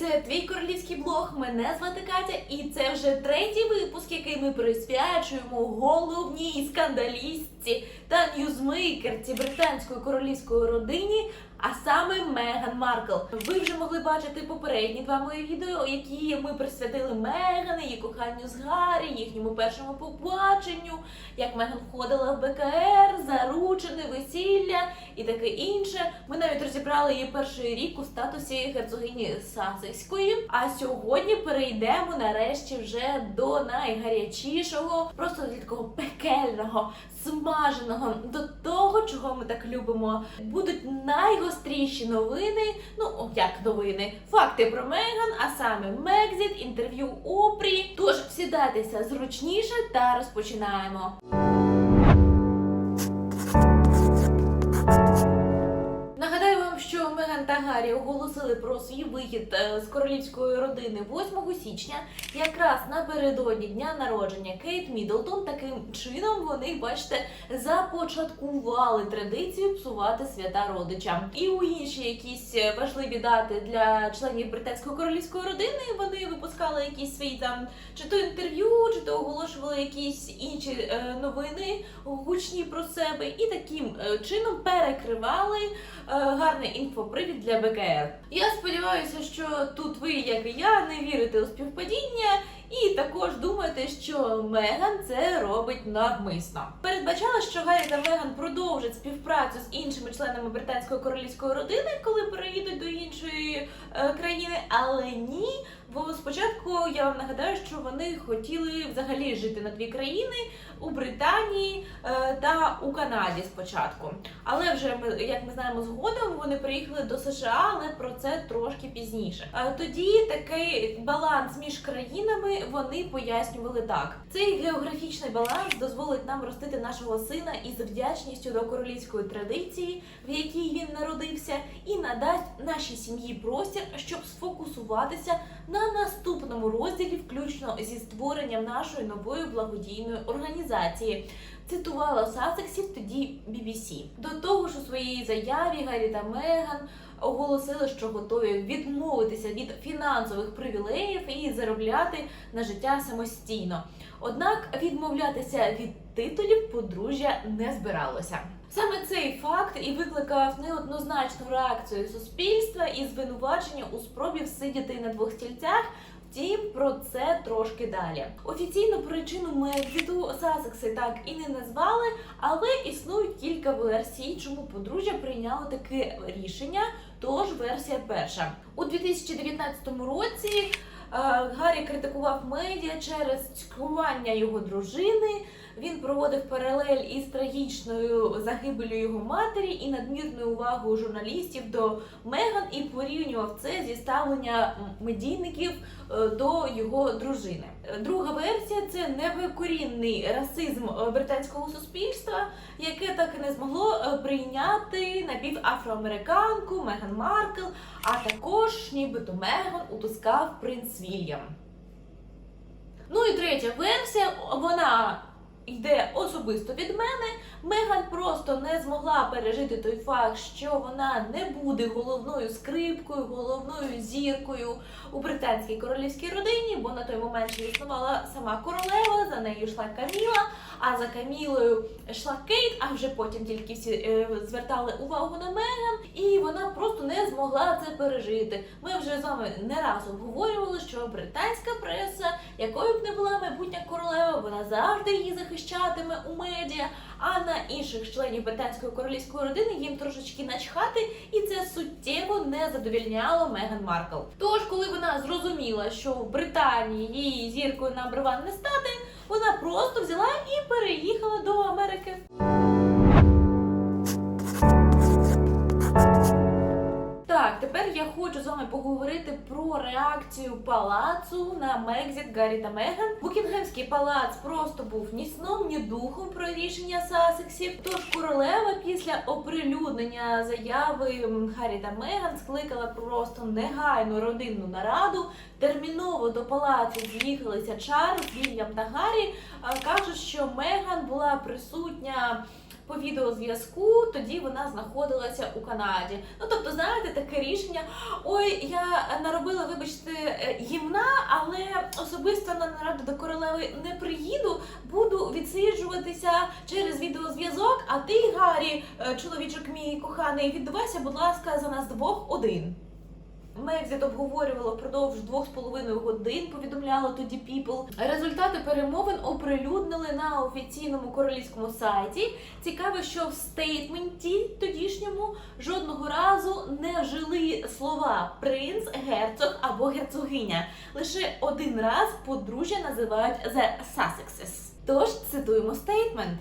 це твій королівський блог. Мене звати Катя, і це вже третій випуск, який ми присвячуємо головній скандалістці та ньюзмейкерці британської королівської родині. А саме Меган Маркл. Ви вже могли бачити попередні два мої відео, які ми присвятили Меган, її коханню з Гаррі, їхньому першому побаченню, як Меган входила в БКР, заручене весілля і таке інше. Ми навіть розібрали її перший рік у статусі герцогині Сасекської. А сьогодні перейдемо нарешті вже до найгарячішого, просто до такого пекельного, смаженого, до того, чого ми так любимо. Будуть найгостріші новини. Ну як новини, факти про Меган, а саме Мекзіт, інтерв'ю Опрі. Тож сідайтеся зручніше та розпочинаємо. Меган оголосили про свій вихід е, з королівської родини 8 січня, якраз напередодні дня народження Кейт Міддлтон. Таким чином вони, бачите, започаткували традицію псувати свята родичам. І у інші якісь е, важливі дати для членів британської королівської родини вони випускали якісь свої там чи то інтерв'ю, чи то оголошували якісь інші е, новини гучні про себе, і таким е, чином перекривали е, гарний інфопривід для БКР. Я сподіваюся, що тут ви, як і я, не вірите у співпадіння. І також думаєте, що Меган це робить навмисно. Передбачала, що Гаррі та Меган продовжать співпрацю з іншими членами британської королівської родини, коли переїдуть до іншої е, країни, але ні. Бо спочатку я вам нагадаю, що вони хотіли взагалі жити на дві країни у Британії е, та у Канаді спочатку. Але вже ми, як ми знаємо, згодом вони приїхали до США, але про це трошки пізніше. Е, тоді такий баланс між країнами вони пояснювали так: цей географічний баланс дозволить нам ростити нашого сина із вдячністю до королівської традиції, в якій він народився, і надасть нашій сім'ї простір, щоб сфокусуватися на наступному розділі, включно зі створенням нашої нової благодійної організації. Цитувала Сасексів тоді BBC. До того ж, у своїй заяві Гаррі та Меган оголосили, що готові відмовитися від фінансових привілеїв і заробляти на життя самостійно. Однак відмовлятися від титулів подружжя не збиралося. Саме цей факт і викликав неоднозначну реакцію суспільства і звинувачення у спробі всидіти на двох стільцях. Втім, про це трошки далі. Офіційну причину медвіду Сасекси так і не назвали, але існують кілька версій, чому подружжя прийняло таке рішення. Тож версія перша у 2019 році. е, Гаррі критикував медіа через цькування його дружини. Він проводив паралель із трагічною загибелю його матері і надмірною увагою журналістів до Меган і порівнював це зі ставлення медійників е, до його дружини. Друга версія це невикорінний расизм е, британського суспільства, яке так і не змогло е, прийняти напівафроамериканку Меган Маркл, а також нібито Меган утискав принц Вільям. Ну і третя версія, вона йде особисто від мене. Меган просто не змогла пережити той факт, що вона не буде головною скрипкою, головною зіркою у британській королівській родині, бо на той момент ще існувала сама королева, за нею йшла Каміла, а за Камілою йшла Кейт, а вже потім тільки всі е, звертали увагу на Меган, і вона просто не змогла це пережити. Ми вже з вами не раз обговорювали, що британська преса, якою б не була майбутня королева, вона завжди її захищатиме у медіа. А на інших членів британської королівської родини їм трошечки начхати, і це суттєво не задовільняло Меган Маркл. Тож, коли вона зрозуміла, що в Британії її зіркою на бриван не стати, вона просто взяла і переїхала до Америки. Тепер я хочу з вами поговорити про реакцію палацу на Мекзіт Гаррі та Меган. Букінгемський палац просто був ні сном, ні духом про рішення Сасексів. Тож королева після оприлюднення заяви Гаррі та Меган скликала просто негайну родинну нараду. Терміново до палацу з'їхалися Чарльз, Вільям та Гаррі. Кажуть, що Меган була присутня по відеозв'язку. Тоді вона знаходилася у Канаді. Ну тобто, знаєте, таке рішення. Ой, я наробила, вибачте, е, гімна, але особисто на нараду до королеви не приїду. Буду відсиджуватися через відеозв'язок. А ти, Гаррі, е, чоловічок мій коханий, віддавайся, будь ласка, за нас двох один. Мекзит обговорювало впродовж двох з половиною годин, повідомляло тоді People. Результати перемовин оприлюднили на офіційному королівському сайті. Цікаво, що в стейтменті тодішньому жодного разу не вжили слова принц, герцог або герцогиня. Лише один раз подружжя називають The Sussexes. Тож цитуємо стейтмент.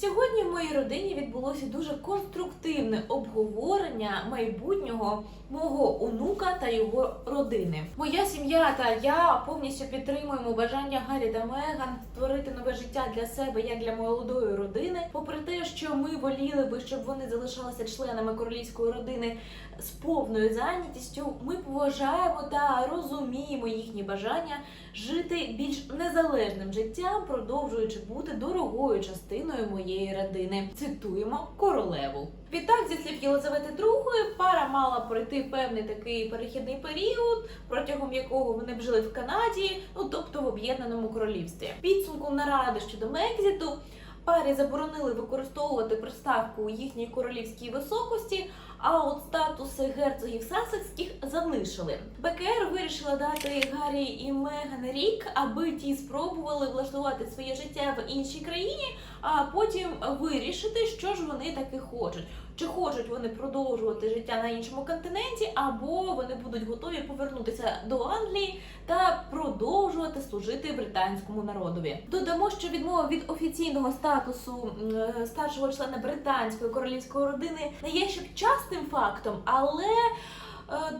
Сьогодні в моїй родині відбулося дуже конструктивне обговорення майбутнього мого онука та його родини. Моя сім'я та я повністю підтримуємо бажання Гаррі та Меган створити нове життя для себе як для молодої родини. Попри те, що ми воліли би, щоб вони залишалися членами королівської родини з повною зайнятістю, ми поважаємо та розуміємо їхні бажання жити більш незалежним життям, продовжуючи бути дорогою частиною моєї родини. Цитуємо королеву. Відтак, зі слів Єлизавети II, пара мала пройти певний такий перехідний період, протягом якого вони б жили в Канаді, ну тобто в об'єднаному королівстві. Підсумку наради щодо Мекзіту. Парі заборонили використовувати приставку у їхній королівській високості, а от статуси герцогів сасекських залишили. БКР вирішила дати Гаррі і Меган рік, аби ті спробували влаштувати своє життя в іншій країні, а потім вирішити, що ж вони таки хочуть. Чи хочуть вони продовжувати життя на іншому континенті, або вони будуть готові повернутися до Англії та продовжувати служити британському народові. Додамо, що відмова від офіційного статусу е, старшого члена британської королівської родини не є ще частим фактом, але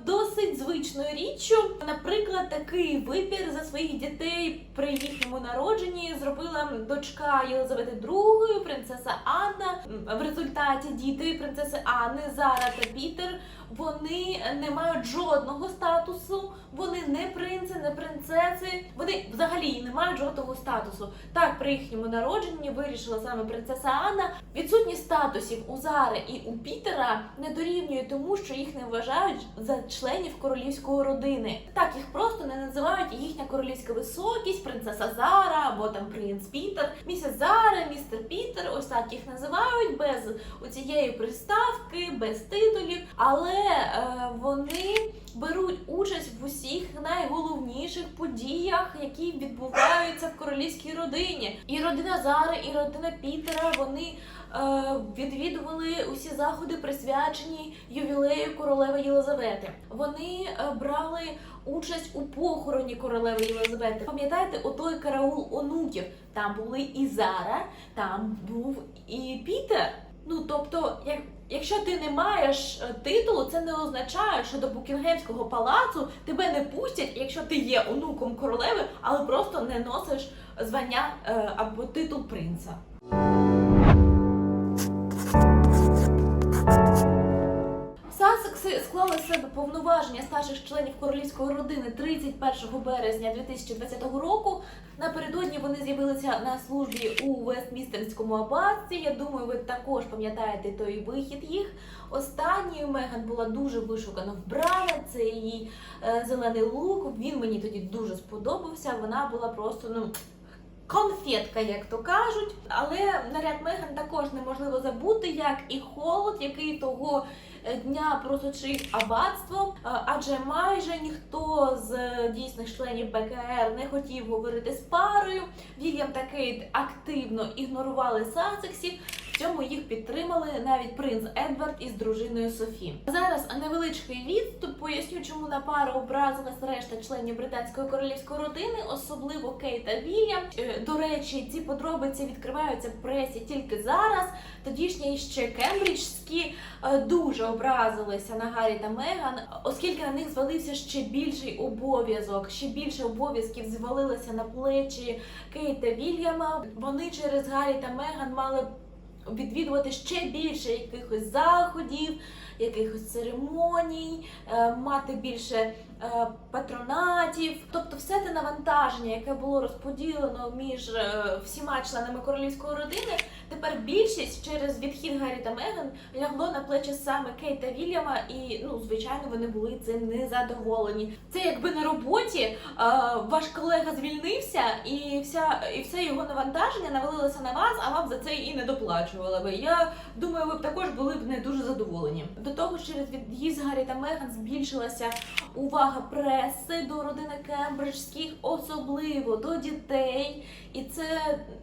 досить звичною річчю. Наприклад, такий вибір за своїх дітей при їхньому народженні зробила дочка Єлизавети II, принцеса Анна. В результаті діти принцеси Анни, Зара та Пітер. Вони не мають жодного статусу, вони не принци, не принцеси. Вони взагалі не мають жодного статусу. Так, при їхньому народженні вирішила саме принцеса Анна. Відсутність статусів у Зари і у Пітера не дорівнює тому, що їх не вважають за членів королівської родини. Так їх просто не називають їхня королівська високість, принцеса Зара або там принц Пітер. Місіс Зара, містер Пітер. Ось так їх називають без оцієї приставки, без титулів. Але вони беруть участь в усіх найголовніших подіях, які відбуваються в королівській родині. І родина Зари, і родина Пітера вони е, відвідували усі заходи, присвячені ювілею королеви Єлизавети. Вони е, брали участь у похороні королеви Єлизавети. Пам'ятаєте, отой караул онуків? Там були і Зара, там був і Пітер. Ну тобто, як Якщо ти не маєш е, титулу, це не означає, що до Букінгемського палацу тебе не пустять, якщо ти є онуком королеви, але просто не носиш звання е, або титул принца. Склали з себе повноваження старших членів королівської родини 31 березня 2020 року. Напередодні вони з'явилися на службі у Вестмістерському аббатстві. Я думаю, ви також пам'ятаєте той вихід їх. Останньою Меган була дуже вишукано вбрана. Це її е, зелений лук. Він мені тоді дуже сподобався. Вона була просто ну. Конфетка, як то кажуть, але наряд Меган також неможливо забути, як і холод, який того дня просочив аббатство, Е, адже майже ніхто з е, дійсних членів БКР не хотів говорити з парою. Вільям та Кейт активно ігнорували сасексів. Цьому їх підтримали навіть принц Едвард із дружиною Софі. Зараз невеличкий відступ поясню, чому на пару образилась решта членів британської королівської родини, особливо Кейт та Вільям. Е, До речі, ці подробиці відкриваються в пресі тільки зараз. Тодішні ще кембриджські е, дуже образилися на Гаррі та Меган, оскільки на них звалився ще більший обов'язок, ще більше обов'язків звалилося на плечі Кейт та Вільяма. Вони через Гаррі та Меган мали відвідувати ще більше якихось заходів, якихось церемоній, е, мати більше патронатів. Тобто, все те навантаження, яке було розподілено між е, всіма членами королівської родини, тепер більшість через відхід Гаррі та Меган лягло на плечі саме Кейт та Вільяма, і ну звичайно вони були цим незадоволені. Це якби на роботі е, ваш колега звільнився, і вся і все його навантаження навалилося на вас, а вам за це і не доплачували би. Я думаю, ви б також були б не дуже задоволені. До того через від'їзд Гаррі та Меган збільшилася увага преси до родини Кембриджських, особливо до дітей. І це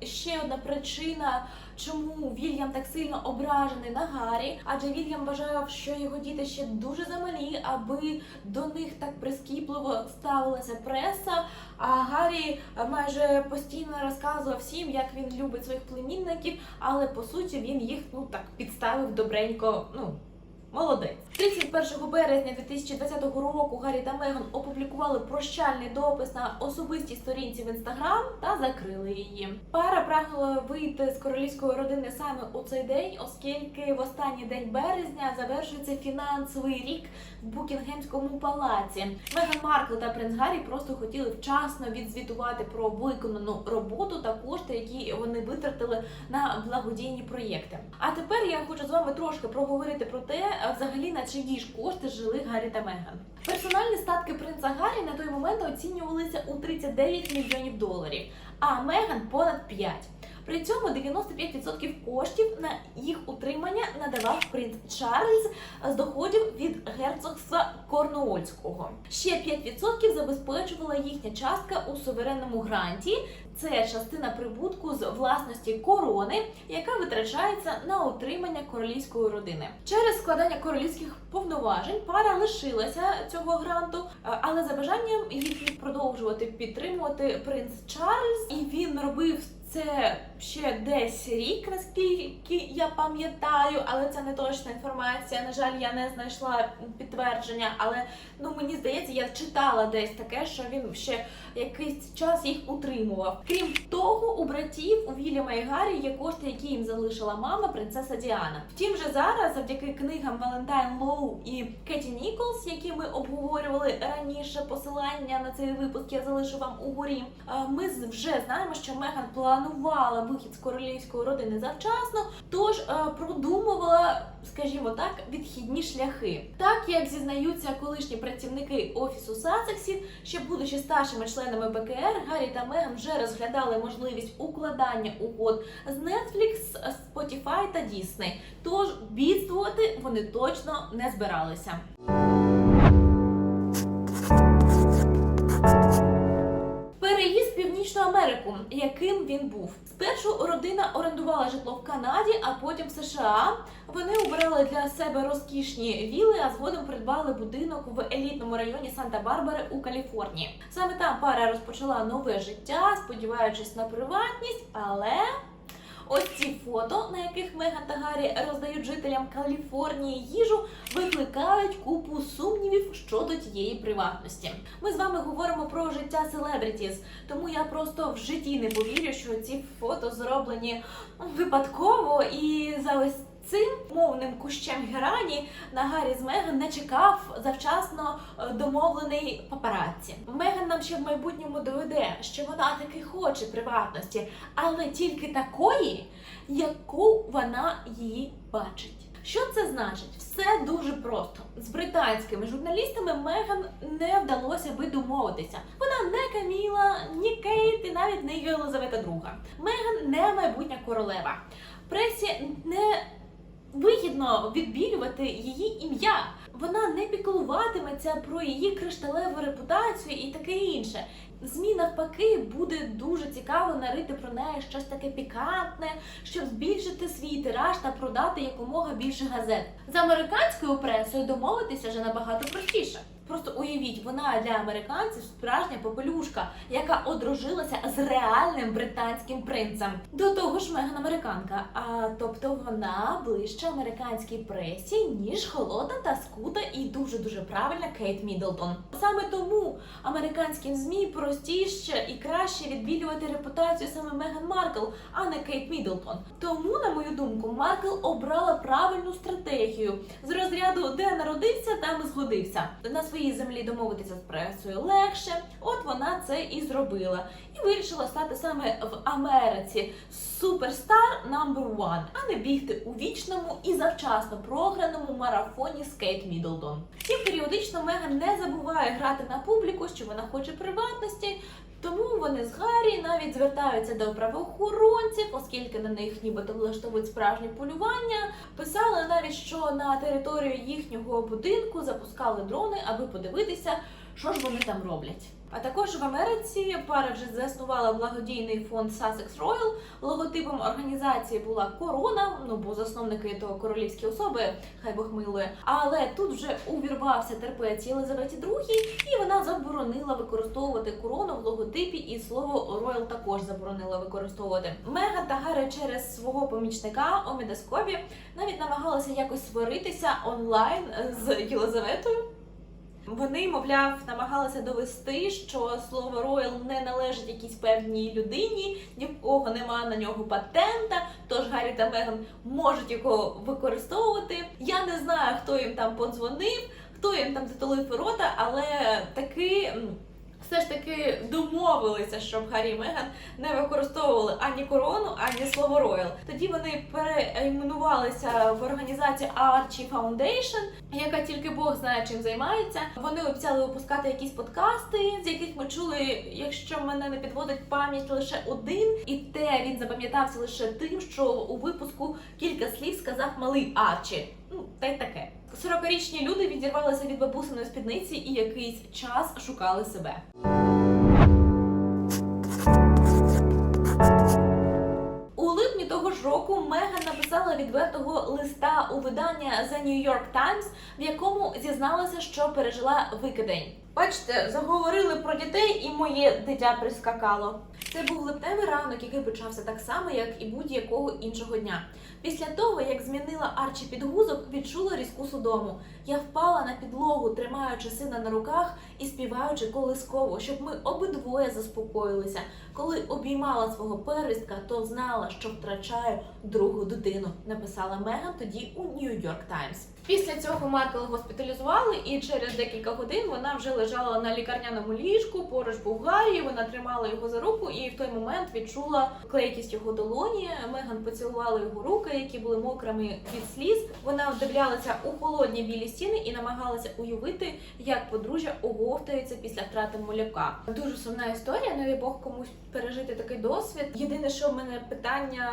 ще одна причина, чому Вільям так сильно ображений на Гаррі, адже Вільям вважав, що його діти ще дуже замалі, аби до них так прискіпливо ставилася преса. А Гаррі майже постійно розказував всім, як він любить своїх племінників, але по суті він їх ну так підставив добренько. Ну молодець. 31 березня 2020 року Гаррі та Меган опублікували прощальний допис на особистій сторінці в інстаграм та закрили її. Пара прагнула вийти з королівської родини саме у цей день, оскільки в останній день березня завершується фінансовий рік в Букінгемському палаці. Меган Маркл та принц Гаррі просто хотіли вчасно відзвітувати про виконану роботу та кошти, які вони витратили на благодійні проєкти. А тепер я хочу з вами трошки проговорити про те, а взагалі на чиї ж кошти жили Гаррі та Меган. Персональні статки принца Гаррі на той момент оцінювалися у 39 мільйонів доларів, а Меган понад 5. При цьому 95% коштів на їх утримання надавав принц Чарльз з доходів від герцогства Корнуольського. Ще 5% забезпечувала їхня частка у суверенному гранті. Це частина прибутку з власності корони, яка витрачається на утримання королівської родини. Через складання королівських повноважень пара лишилася цього гранту, але за бажанням їх продовжувати підтримувати принц Чарльз, і він робив це ще десь рік, наскільки я пам'ятаю, але це не точна інформація. На жаль, я не знайшла підтвердження, але ну мені здається, я читала десь таке, що він ще якийсь час їх утримував. Крім того, у братів у Вільяма і Гаррі є кошти, які їм залишила мама, принцеса Діана. Втім, же зараз, завдяки книгам Валентайн Лоу і Кеті Ніколс, які ми обговорювали раніше, посилання на цей випуск я залишу вам угорі. Ми вже знаємо, що Меган планувала вихід з королівської родини завчасно, тож е, продумувала, скажімо так, відхідні шляхи. Так як зізнаються колишні працівники офісу Сасексів, ще будучи старшими членами БКР, Гаррі та Меган вже розглядали можливість укладання угод з Netflix, Spotify та Disney. Тож бідствувати вони точно не збиралися. Північну Америку, яким він був. Спершу родина орендувала житло в Канаді, а потім в США. Вони обрали для себе розкішні віли, а згодом придбали будинок в елітному районі Санта-Барбари у Каліфорнії. Саме там пара розпочала нове життя, сподіваючись на приватність, але. Ось ці фото, на яких Меган та Гаррі роздають жителям Каліфорнії їжу, викликають купу сумнівів щодо тієї приватності. Ми з вами говоримо про життя селебрітіс, тому я просто в житті не повірю, що ці фото зроблені випадково і за ось. Цим мовним кущем герані на Гаррі з Меган не чекав завчасно е, домовлений папараці. Меган нам ще в майбутньому доведе, що вона таки хоче приватності, але тільки такої, яку вона її бачить. Що це значить? Все дуже просто. З британськими журналістами Меган не вдалося би домовитися. Вона не Каміла, ні Кейт і навіть не Єлизавета II. Меган не майбутня королева. Пресі не вигідно відбілювати її ім'я. Вона не піклуватиметься про її кришталеву репутацію і таке інше. ЗМІ навпаки буде дуже цікаво нарити про неї щось таке пікантне, щоб збільшити свій тираж та продати якомога більше газет. З американською пресою домовитися вже набагато простіше. Просто уявіть, вона для американців справжня попелюшка, яка одружилася з реальним британським принцем. До того ж, Меган американка. А тобто вона ближче американській пресі, ніж холодна та скута і дуже дуже правильна Кейт Міддлтон. Саме тому американським змі простіше і краще відбілювати репутацію саме Меган Маркл, а не Кейт Міддлтон. Тому, на мою думку, Маркл обрала правильну стратегію з розряду, де народився, там і згодився. На своїй землі домовитися з пресою легше. От вона це і зробила. І вирішила стати саме в Америці суперстар number one, а не бігти у вічному і завчасно програному марафоні з Кейт Мідлдон. Втім, періодично Меган не забуває грати на публіку, що вона хоче приватності. Тому вони з Гаррі навіть звертаються до правоохоронців, оскільки на них нібито влаштовують справжні полювання. Писали навіть, що на територію їхнього будинку запускали дрони, аби подивитися, що ж вони там роблять. А також в Америці пара вже заснувала благодійний фонд Sussex Royal. Логотипом організації була корона, ну бо засновники то королівські особи, хай Бог милує. Але тут вже увірвався терпець Єлизаветі II, і вона заборонила використовувати корону в логотипі, і слово Royal також заборонила використовувати. Меган та Гарри через свого помічника Оміда Скобі навіть намагалися якось сваритися онлайн з Єлизаветою. Вони, мовляв, намагалися довести, що слово роял не належить якійсь певній людині, ні в кого немає на нього патента. Тож Гаррі та Меган можуть його використовувати. Я не знаю, хто їм там подзвонив, хто їм там затулив рота, але таки. Все ж таки домовилися, щоб Гаррі і Меган не використовували ані корону, ані слово роял. Тоді вони переіменувалися в організацію Archie Foundation, яка тільки Бог знає чим займається. Вони обіцяли випускати якісь подкасти, з яких ми чули, якщо мене не підводить пам'ять лише один, і те він запам'ятався лише тим, що у випуску кілька слів сказав малий Арчі. Ну, та й таке. 40-річні люди відірвалися від бабусиної спідниці і якийсь час шукали себе. Року Меган написала відвертого листа у видання The New York Times, в якому зізналася, що пережила викидень. Бачите, заговорили про дітей, і моє дитя прискакало. Це був липневий ранок, який почався так само, як і будь-якого іншого дня. Після того, як змінила Арчі підгузок, відчула різку судому. Я впала на підлогу, тримаючи сина на руках і співаючи колисково, щоб ми обидвоє заспокоїлися. Коли обіймала свого первістка, то знала, що втрачаю другу дитину, написала Меган тоді у York Times. Після цього Маркл госпіталізували, і через декілька годин вона вже лежала на лікарняному ліжку. Поруч був Гаррі, вона тримала його за руку, і в той момент відчула клейкість його долоні. Меган поцілувала його руки, які були мокрими від сліз. Вона вдивлялася у холодні білі стіни і намагалася уявити, як подружжя оговтується після втрати малюка. Дуже сумна історія. Не дай Бог комусь пережити такий досвід. Єдине, що в мене питання,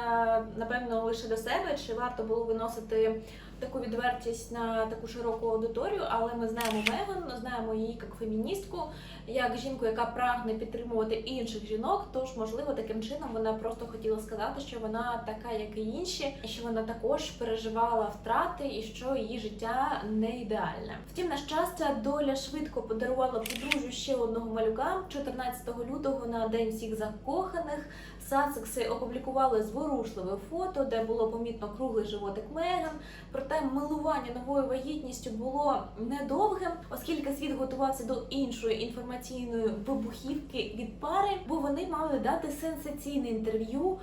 напевно, лише до себе, чи варто було виносити таку відвертість на таку широку аудиторію, але ми знаємо Меган, ми знаємо її як феміністку, як жінку, яка прагне підтримувати інших жінок. Тож, можливо, таким чином вона просто хотіла сказати, що вона така, як і інші, що вона також переживала втрати, і що її життя не ідеальне. Втім, на щастя, доля швидко подарувала подружжю ще одного малюка 14 лютого на день всіх закоханих. Сасекси опублікували зворушливе фото, де було помітно круглий животик Меган. Проте милування новою вагітністю було недовгим, оскільки світ готувався до іншої інформаційної вибухівки від пари, бо вони мали дати сенсаційне інтерв'ю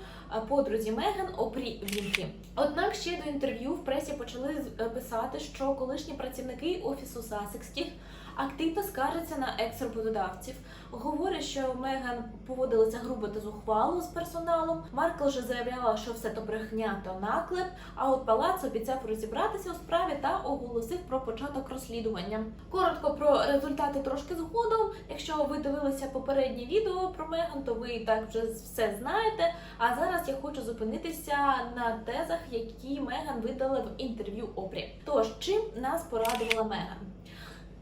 подрузі Меган Опрі Вінкі. Однак ще до інтерв'ю в пресі почали е, писати, що колишні працівники офісу Сасекських активно скаржаться на екс-роботодавців. Говорять, що Меган поводилася грубо та зухвало з персоналом. Маркл же заявляла, що все то брехня та наклеп. А от палац обіцяв розібратися у справі та оголосив про початок розслідування. Коротко про результати трошки згодом. Якщо ви дивилися попереднє відео про Меган, то ви так вже все знаєте. А зараз я хочу зупинитися на тезах, які Меган видала в інтерв'ю Опрі. Тож, чим нас порадувала Меган?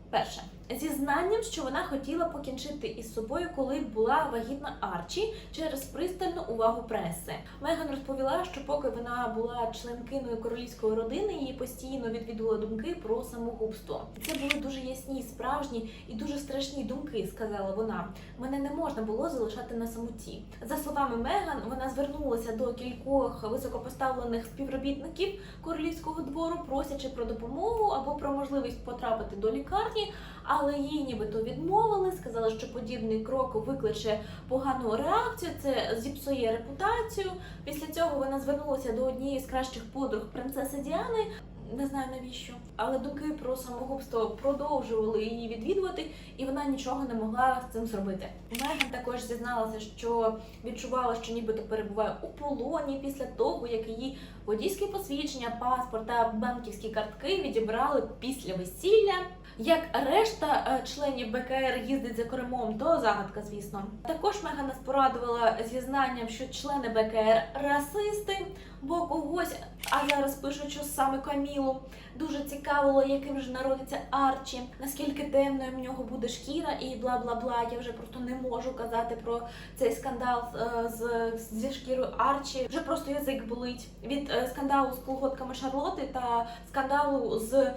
Перше, зізнанням, що вона хотіла покінчити із собою, коли була вагітна Арчі через пристальну увагу преси. Меган розповіла, що поки вона була членкиною королівської родини, її постійно відвідували думки про самогубство. Це були дуже ясні, справжні і дуже страшні думки, сказала вона. Мене не можна було залишати на самоті. За словами Меган, вона звернулася до кількох високопоставлених співробітників королівського двору, просячи про допомогу або про можливість потрапити до лікарні, але їй нібито відмовили, сказали, що подібний крок викличе погану реакцію, це зіпсує репутацію. Після цього вона звернулася до однієї з кращих подруг принцеси Діани. Не знаю навіщо, але думки про самогубство продовжували її відвідувати, і вона нічого не могла з цим зробити. Меган також зізналася, що відчувала, що нібито перебуває у полоні після того, як її водійське посвідчення, паспорт та банківські картки відібрали після весілля. Як решта е, членів БКР їздить за кермом, то загадка, звісно. Також Меган нас порадувала зізнанням, що члени БКР расисти, бо когось, а зараз пишуть, що саме Камілу дуже цікавило, яким же народиться Арчі, наскільки темною в нього буде шкіра, і бла бла бла. Я вже просто не можу казати про цей скандал е, з зі шкірою Арчі. Вже просто язик болить від е, скандалу з колготками Шарлоти та скандалу з е,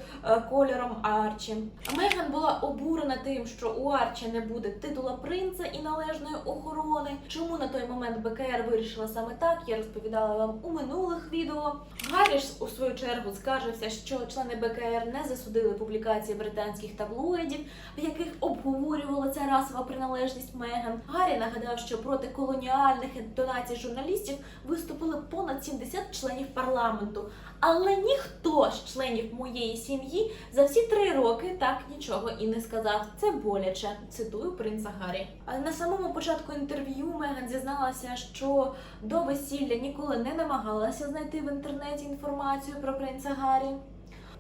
кольором Арчі. Меган була обурена тим, що у Арчі не буде титула принца і належної охорони. Чому на той момент БКР вирішила саме так? Я розповідала вам у минулих відео. Гаррі ж у свою чергу скаржився, що члени БКР не засудили публікації британських таблоїдів, в яких обговорювалася расова приналежність Меган. Гаррі нагадав, що проти колоніальних інтонацій журналістів виступили понад 70 членів парламенту. Але ніхто з членів моєї сім'ї за всі три роки так нічого і не сказав. Це боляче. Цитую принца Гаррі. На самому початку інтерв'ю Меган зізналася, що до весілля ніколи не намагалася знайти в інтернеті інформацію про принца Гаррі.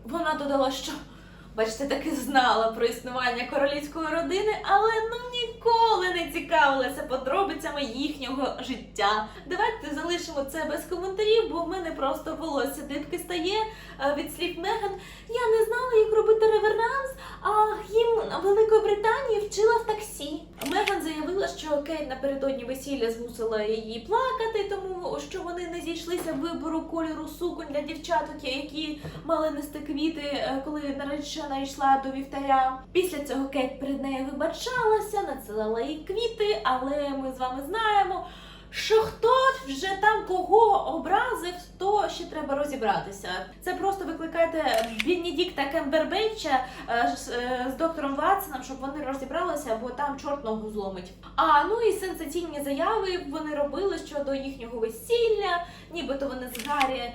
Вона додала, що бачите, таки знала про існування королівської родини, але ну ніколи не цікавилася подробицями їхнього життя. Давайте залишимо це без коментарів, бо в мене просто волосся дибки стає е, від слів Меган. Я не знала, як робити реверанс, а гімн Великої Британії вчила в таксі. Меган заявила, що Кейт напередодні весілля змусила її плакати, тому що вони не зійшлися в вибору кольору суконь для дівчаток, які мали нести квіти, е, коли наречена йшла до вівтаря. Після цього Кейт перед нею вибачалася, надсилала їй квіти, але ми з вами знаємо. Що хтось вже там кого образив, то ще треба розібратися. Це просто викликайте Бенедікта Кембербеча е, е, з доктором Ватсоном, щоб вони розібралися, бо там чорт ногу зломить. А ну і сенсаційні заяви вони робили щодо їхнього весілля, нібито вони з Гаррі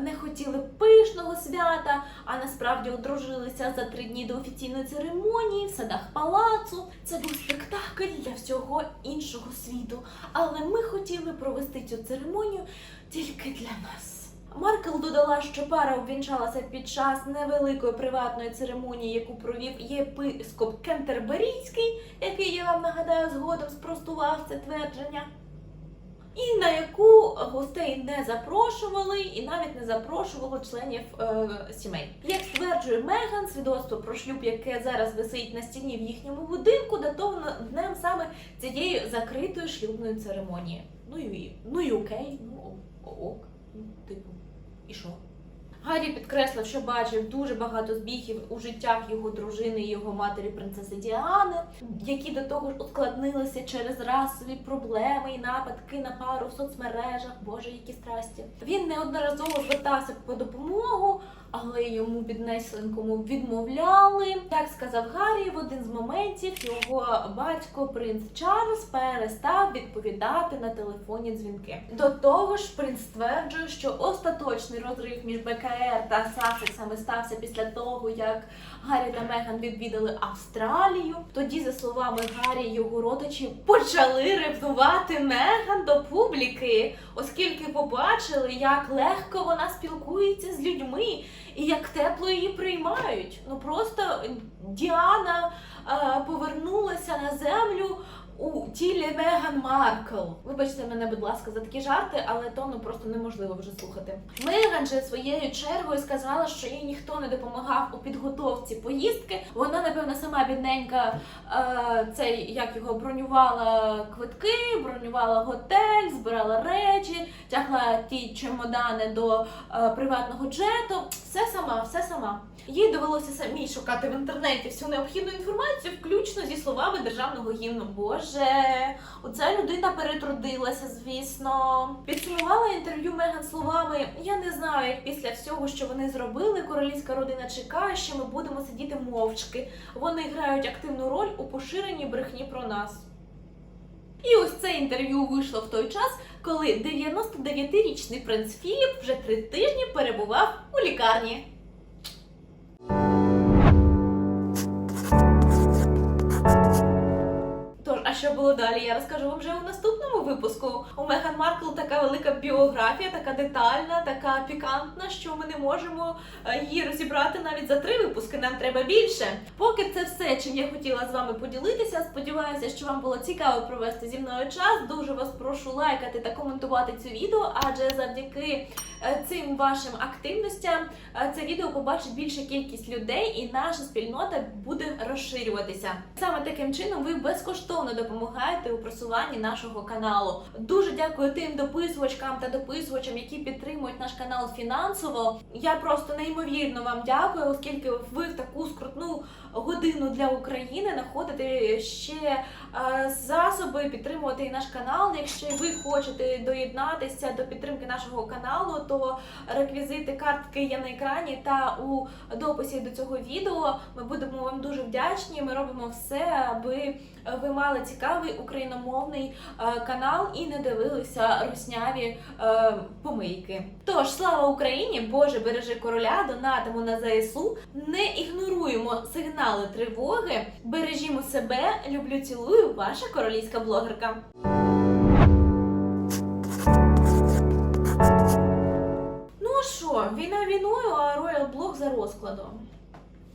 не хотіли пишного свята, а насправді одружилися за три дні до офіційної церемонії в садах палацу. Це був спектакль для всього іншого світу. Але ми хотіли провести цю церемонію тільки для нас. Маркел додала, що пара обвінчалася під час невеликої приватної церемонії, яку провів єпископ Кентерберійський, який я вам нагадаю згодом спростував це твердження і на яку гостей не запрошували, і навіть не запрошували членів е, сімей. Як стверджує Меган, свідоцтво про шлюб, яке зараз висить на стіні в їхньому будинку, датовано днем саме цієї закритої шлюбної церемонії. Ну і ну і окей, ну ок, ну типу, і що? Гаррі підкреслив, що бачив дуже багато збігів у життях його дружини і його матері принцеси Діани, які до того ж ускладнилися через расові проблеми і нападки на пару в соцмережах. Боже, які страсті. Він неодноразово звертався по допомогу, але йому піднесленькому відмовляли. Як сказав Гаррі, в один з моментів його батько принц Чарльз перестав відповідати на телефонні дзвінки. До того ж, принц стверджує, що остаточний розрив між БКР та Сассексами стався після того, як Гаррі та Меган відвідали Австралію. Тоді, за словами Гаррі, його родичі почали ревнувати Меган до публіки, оскільки побачили, як легко вона спілкується з людьми і як тепло її приймають. Ну просто Діана е, повернулася на землю тілі Меган Маркл. Вибачте мене, будь ласка, за такі жарти, але то ну просто неможливо вже слухати. Меган же своєю чергою сказала, що їй ніхто не допомагав у підготовці поїздки. Вона, напевно, сама бідненька е, цей як його бронювала квитки, бронювала готель, збирала речі, тягла ті чемодани до е, приватного джету. Все сама, все сама. Їй довелося самій шукати в інтернеті всю необхідну інформацію, включно зі словами державного гімну. Боже, оця людина перетрудилася, звісно. Підсумувала інтерв'ю Меган словами: Я не знаю, як після всього, що вони зробили, королівська родина чекає, що ми будемо сидіти мовчки. Вони грають активну роль у поширенні брехні про нас. І ось це інтерв'ю вийшло в той час, коли 99-річний принц Філіп вже три тижні перебував у лікарні. Що було далі? Я розкажу вам вже у наступному випуску. У Меган Маркл така велика біографія, така детальна, така пікантна, що ми не можемо е, її розібрати навіть за три випуски. Нам треба більше. Поки це все, чим я хотіла з вами поділитися. Сподіваюся, що вам було цікаво провести зі мною час. Дуже вас прошу лайкати та коментувати це відео, адже завдяки е, цим вашим активностям е, це відео побачить більша кількість людей, і наша спільнота буде розширюватися. Саме таким чином ви безкоштовно допомагаєте у просуванні нашого каналу. Дуже дякую тим дописувачкам та дописувачам, які підтримують наш канал фінансово. Я просто неймовірно вам дякую, оскільки ви в таку скрутну годину для України знаходите ще е, засоби підтримувати наш канал. Якщо ви хочете доєднатися до підтримки нашого каналу, то реквізити картки є на екрані та у дописі до цього відео. Ми будемо вам дуже вдячні. Ми робимо все, аби ви мали цікавий україномовний е, канал і не дивилися русняві е, помийки. Тож слава Україні! Боже, бережи короля, донатимо на ЗСУ. Не ігноруємо сигнали тривоги. Бережімо себе. Люблю, цілую, ваша королівська блогерка. Ну що, війна війною, а роял блог за розкладом.